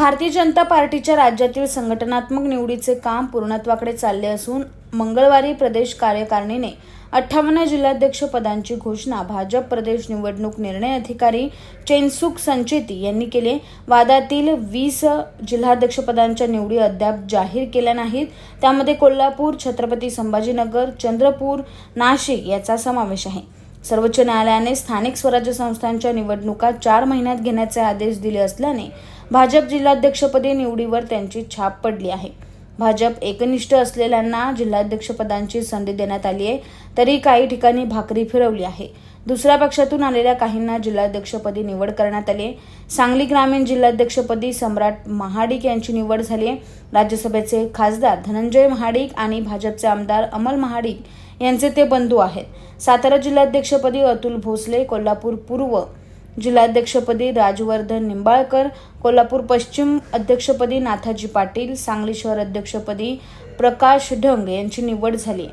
भारतीय जनता पार्टीच्या राज्यातील संघटनात्मक निवडीचे काम पूर्णत्वाकडे चालले असून मंगळवारी प्रदेश कार्यकारिणीने अठ्ठावन्न जिल्हाध्यक्ष पदांची घोषणा भाजप प्रदेश निवडणूक निर्णय अधिकारी चेनसुख संचेती यांनी केले. वादातील वीस जिल्हाध्यक्ष पदांच्या निवडी अद्याप जाहीर केल्या नाहीत. त्यामध्ये कोल्हापूर छत्रपती संभाजीनगर चंद्रपूर नाशिक याचा समावेश आहे. सर्वोच्च न्यायालयाने स्थानिक स्वराज्य संस्थांच्या निवडणुका चार महिन्यात घेण्याचे आदेश दिले असल्याने भाजप जिल्हाध्यक्षपदी निवडीवर त्यांची छाप पडली आहे. भाजप एकनिष्ठ असलेल्यांना जिल्हाध्यक्षपदांची संधी देण्यात आली आहे तरी काही ठिकाणी भाकरी फिरवली आहे. दुसऱ्या पक्षातून आलेल्या काहींना जिल्हाध्यक्षपदी निवड करण्यात आली. सांगली ग्रामीण जिल्हाध्यक्षपदी सम्राट महाडिक यांची निवड झाली. आहे राज्यसभेचे खासदार धनंजय महाडिक आणि भाजपचे आमदार अमल महाडिक यांचे ते बंधू आहेत. सातारा जिल्हाध्यक्षपदी अतुल भोसले कोल्हापूर पूर्व जिल्हाध्यक्षपदी राजवर्धन निंबाळकर कोल्हापूर पश्चिम अध्यक्षपदी नाथाजी पाटील सांगली शहर अध्यक्षपदी प्रकाश ढंग यांची निवड झाली.